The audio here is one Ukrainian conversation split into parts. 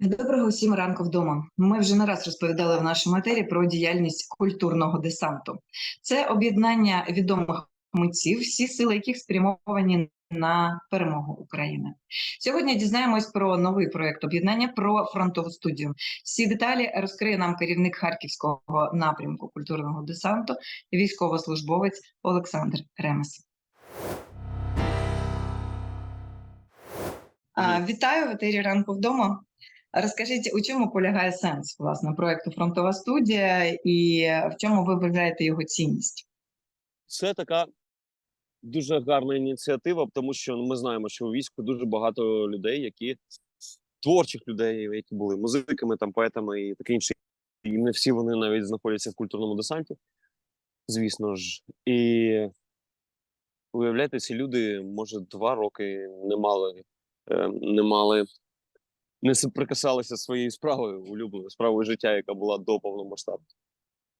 Доброго всім ранку вдома. Ми вже не раз розповідали в нашому етері про діяльність культурного десанту. Це об'єднання відомих митців, всі сили яких спрямовані на перемогу України. Сьогодні дізнаємось про новий проект об'єднання про фронтову студію. Всі деталі розкриє нам керівник харківського напрямку культурного десанту, військовослужбовець Олександр Ремес. Вітаю в етері ранку вдома. Розкажіть, у чому полягає сенс власне проекту Фронтова студія і в чому ви вважаєте його цінність? Це така дуже гарна ініціатива, тому що ми знаємо, що у війську дуже багато людей, які творчих людей, які були музиками, там поетами і таке інше. І не всі вони навіть знаходяться в культурному десанті, звісно ж. І уявляєте, ці люди, може, два роки не мали, е, не мали, не соприкасалися зі своєю справою, улюбленою справою життя, яка була до повномасштабу.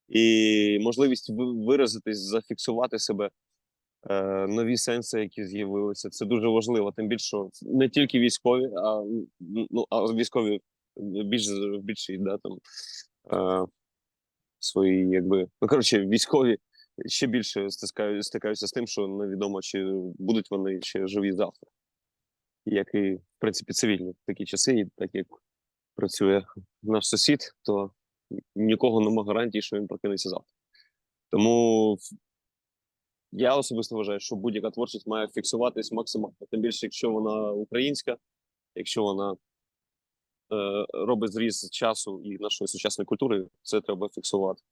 І можливість виразитись, зафіксувати себе, е, нові сенси, які з'явилися. Це дуже важливо. Тим більше що не тільки військові, а ну а військові більш більшій, да, там е, свої, якби ну коротше, військові ще більше стискають, стикаються з тим, що невідомо, чи будуть вони ще живі завтра. Як і в принципі цивільні в такі часи, і так як працює наш сусід, то нікого нема гарантії, що він прокинеться завтра. Тому я особисто вважаю, що будь-яка творчість має фіксуватись максимально. Тим більше, якщо вона українська, якщо вона е, робить зріз часу і нашої сучасної культури, це треба фіксувати.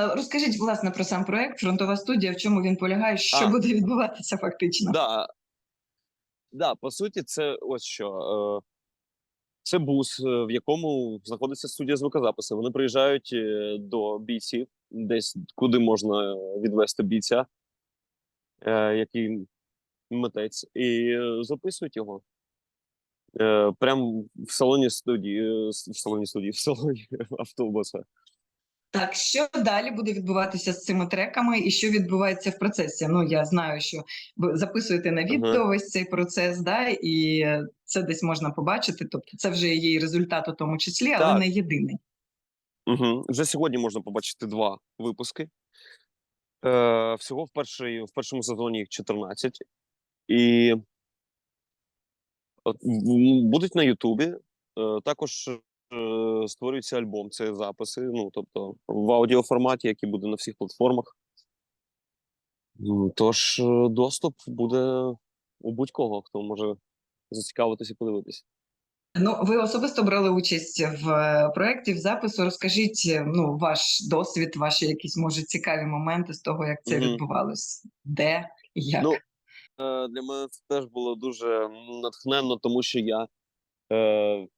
Е, Розкажіть власне про сам проект Фронтова студія, в чому він полягає, що А. буде відбуватися фактично. Да, да, по суті, це ось що. Е, це бус, е, в якому знаходиться студія звукозапису. Вони приїжджають е, до бійців, десь куди можна відвести бійця, е, який митець, і е, записують його. Е, прямо в салоні студії, в салоні студії, в салоні автобуса. Так, що далі буде відбуватися з цими треками, і що відбувається в процесі? Ну я знаю, що ви записуєте на відео весь цей процес, да, і це десь можна побачити. Тобто, це вже є результат у тому числі, але Так. не єдиний. Угу. Вже сьогодні можна побачити два випуски. Е, всього в, першій, в першому сезоні їх 14. І от, будуть на Ютубі. Е, також е, створюється альбом. Це записи, ну тобто в аудіоформаті, який буде на всіх платформах. Тож е, доступ буде у будь-кого, хто може зацікавитися і подивитися. Ну, ви особисто брали участь в е, проєкті, в запису. Розкажіть е, ну, ваш досвід, ваші якісь може цікаві моменти з того, як це Мгм. відбувалось, де і як. Ну, Е, для мене це теж було дуже натхненно, тому що я е,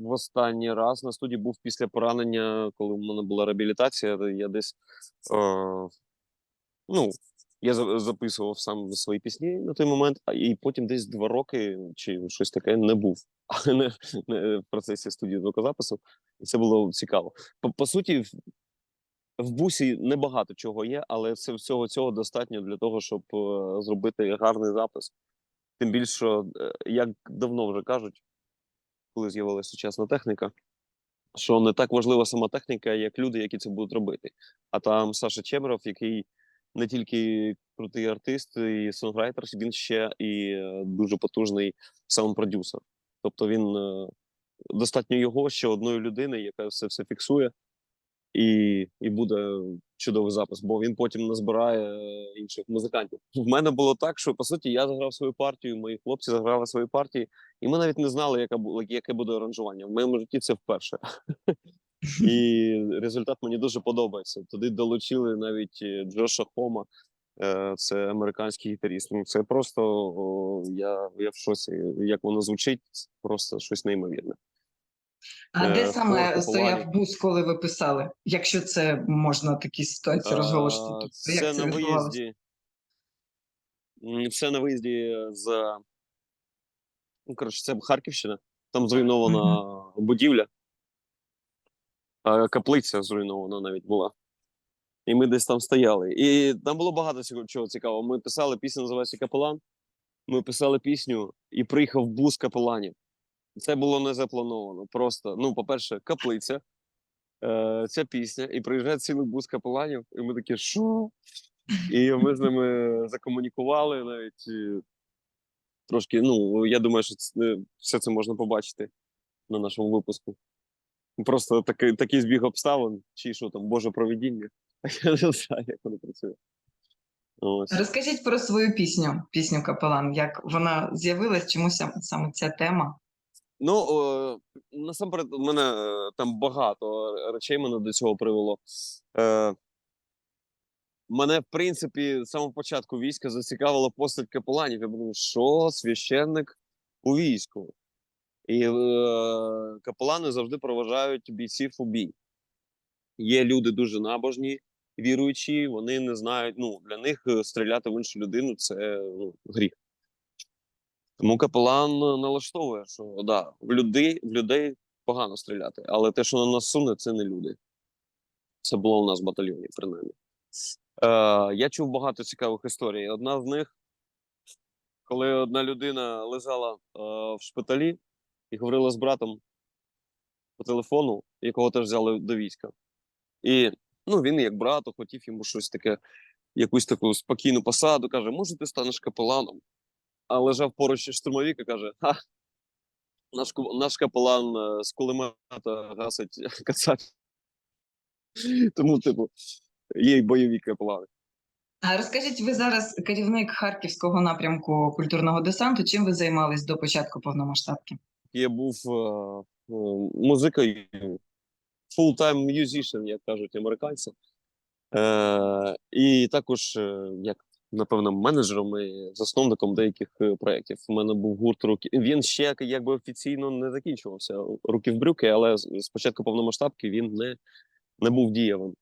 в останній раз на студії був після поранення, коли в мене була реабілітація. Я десь е, ну, я записував сам свої пісні на той момент, і потім десь два роки чи щось таке не був а не, не в процесі студії звукозапису. І це було цікаво. По, по суті, в- бусі небагато чого є, але це всього цього достатньо для того, щоб е, зробити гарний запис. Тим більше, е, як давно вже кажуть, коли з'явилася сучасна техніка, що не так важлива сама техніка, як люди, які це будуть робити. А там Саша Чемеров, який не тільки крутий артист і сонграйтер, він ще і е, дуже потужний саунд-продюсер. Тобто він е, достатньо його ще одної людини, яка все це фіксує, і, і буде чудовий запис, бо він потім назбирає е, інших музикантів. В мене було так, що по суті я заграв свою партію, мої хлопці заграли свої партії, і ми навіть не знали, яка яке буде аранжування. В моєму житті це вперше. І результат мені дуже подобається. Туди долучили навіть е, Джоша Хома, е, це американський гітаріст. Ну це просто о, я, я в шоці. Як воно звучить, просто щось неймовірне. А е, де саме стояв бус, коли ви писали? Якщо це можна такі ситуації тобто Це як це на виїзді. Все на виїзді з. Ну, коротше, це Харківщина. Там зруйнована будівля. А каплиця зруйнована навіть була. І ми десь там стояли. І там було багато чого цікавого. Ми писали пісню, називається Капелан. Ми писали пісню, і приїхав бус капеланів. Це було не заплановано. Просто, ну, по-перше, каплиця, е, ця пісня, і приїжджає цілий бус капеланів, і ми такі, що? І ми з ними закомунікували навіть е, трошки. Ну, я думаю, що це, все це можна побачити на нашому випуску. Просто такий, такий збіг обставин, чи що там, Боже провідіння. Я не знаю, як воно працює. Ось. Розкажіть про свою пісню, пісню Капелан, як вона з'явилась, чому саме ця тема? Ну, о, насамперед, у мене е, там багато речей мене до цього привело. Е, мене, в принципі, з самого початку війська зацікавила постать капеланів. Я думав, що священник у війську. І е, капелани завжди проважають бійців у бій. Є люди дуже набожні, віруючі, вони не знають, ну, для них е, стріляти в іншу людину це ну, гріх. Тому капелан е, налаштовує, що да, в людей, в людей погано стріляти, але те, що на нас суне, це не люди. Це було у нас в батальйоні, принаймні. Е, я чув багато цікавих історій. Одна з них, коли одна людина лежала е, в шпиталі і говорила з братом по телефону, якого теж взяли до війська. І ну, він, як брат, хотів йому щось таке, якусь таку спокійну посаду, каже: може, ти станеш капеланом? А лежав поруч штурмовик і каже: Ха, наш, наш капелан е, з кулемета гасить кацапів. Тому, типу, є й бойові капелани. А розкажіть, ви зараз керівник харківського напрямку культурного десанту. Чим ви займались до початку повномасштабки? Я був е, е, музикою, full-time musician, як кажуть американці. Е, і також, е, як напевно, менеджером і засновником деяких е, проєктів. У мене був гурт руки. Він ще якби офіційно не закінчувався руки в брюки, але з повномасштабки він не, не був дієвим.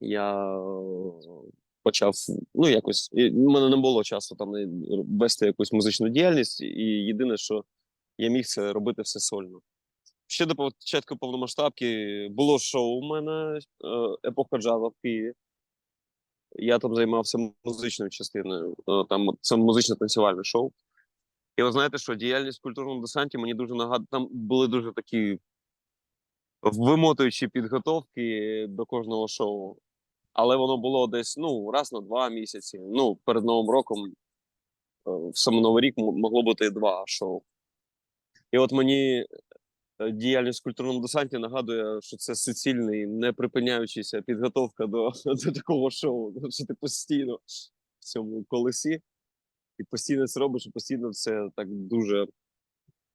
Я е, почав, ну якось, і в мене не було часу там вести якусь музичну діяльність, і єдине, що я міг це робити все сольно. Ще до початку повномасштабки було шоу у мене е, епоха джазу в Києві. Я там займався музичною частиною. Е, Там це музично танцювальне шоу. І ви знаєте, що діяльність в культурному десанті мені дуже нагадує. Там були дуже такі вимотуючі підготовки до кожного шоу. Але воно було десь ну, раз на два місяці. Ну, перед Новим роком, е, в саме Новий рік могло бути два шоу. І от мені е, діяльність в культурному десанті нагадує, що це суцільний, не припиняючийся підготовка до, до такого шоу. Що ти постійно в цьому колесі, і постійно це робиш, і постійно це так дуже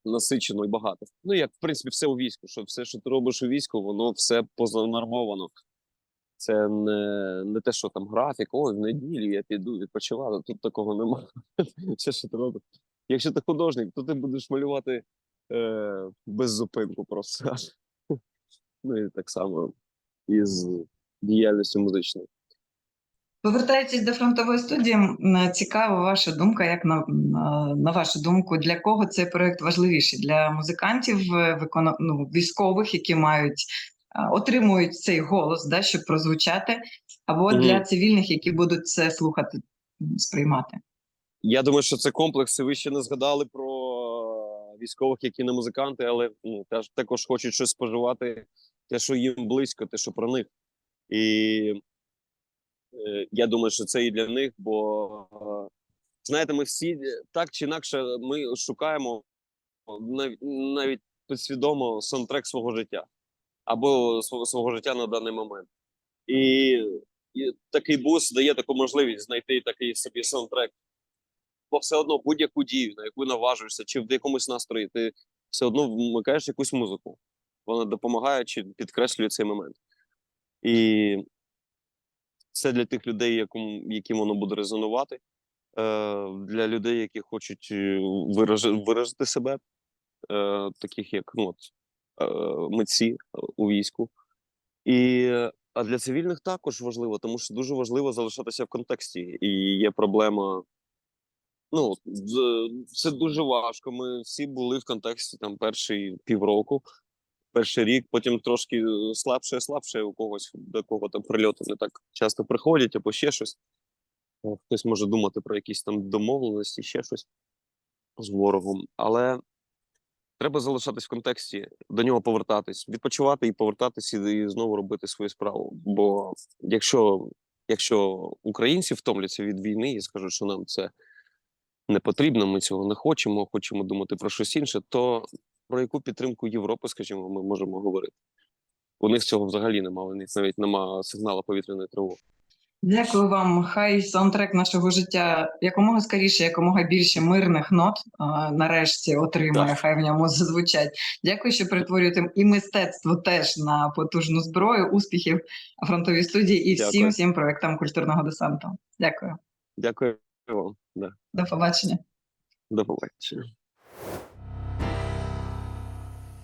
насичено і багато. Ну, як в принципі, все у війську, що все, що ти робиш у війську, воно все позанормовано. Це не, не те, що там графік, ой, в неділю я піду відпочивати. Тут такого немає. Все, що ти робиш. Якщо ти художник, то ти будеш малювати е, без зупинку просто. Ну і так само із діяльністю музичною. Повертаючись до фронтової студії, цікава ваша думка, як на, на, вашу думку, для кого цей проект важливіший? Для музикантів, е, викона... ну, військових, які мають е, отримують цей голос, да, щоб прозвучати, або Мгм. для цивільних, які будуть це слухати, сприймати. Я думаю, що це комплекс. і Ви ще не згадали про військових, які не музиканти, але ну, теж також хочуть щось споживати, те, що їм близько, те, що про них. І е, я думаю, що це і для них, бо знаєте, ми всі е, так чи інакше ми шукаємо навіть, навіть підсвідомо саундтрек свого життя або свого життя на даний момент. І, і такий бус дає таку можливість знайти такий собі саундтрек бо все одно будь-яку дію, на яку наважуєшся, чи в якомусь настрої, ти все одно вмикаєш якусь музику. Вона допомагає чи підкреслює цей момент. І це для тих людей, якому, яким воно буде резонувати, е, для людей, які хочуть е, виражи, виразити себе, е, таких як ну, от, митці у війську. І, а для цивільних також важливо, тому що дуже важливо залишатися в контексті. І є проблема Ну, це дуже важко. Ми всі були в контексті там перший півроку, перший рік, потім трошки е, слабше, слабше у когось, до кого там прильоти не так часто приходять, або ще щось. Е, Хтось може думати про якісь там домовленості, ще щось з ворогом. Але треба залишатись в контексті, до нього повертатись, відпочивати і повертатись і знову робити свою справу. Бо якщо, якщо українці втомляться від війни і скажуть, що нам це не потрібно, ми цього не хочемо, хочемо думати про щось інше, то про яку підтримку Європи, скажімо, ми можемо говорити. У них цього взагалі немає, у них навіть немає сигналу повітряної тривоги. Дякую вам. Хай саундтрек нашого життя якомога скоріше, якомога більше мирних нот а, нарешті отримує. Так. Хай в ньому зазвучать. Дякую, що перетворюєте і мистецтво теж на потужну зброю. Успіхів фронтовій студії і всім Дякую. всім проектам культурного десанту. Дякую, Дякую вам. Да. до побачення. До побачення.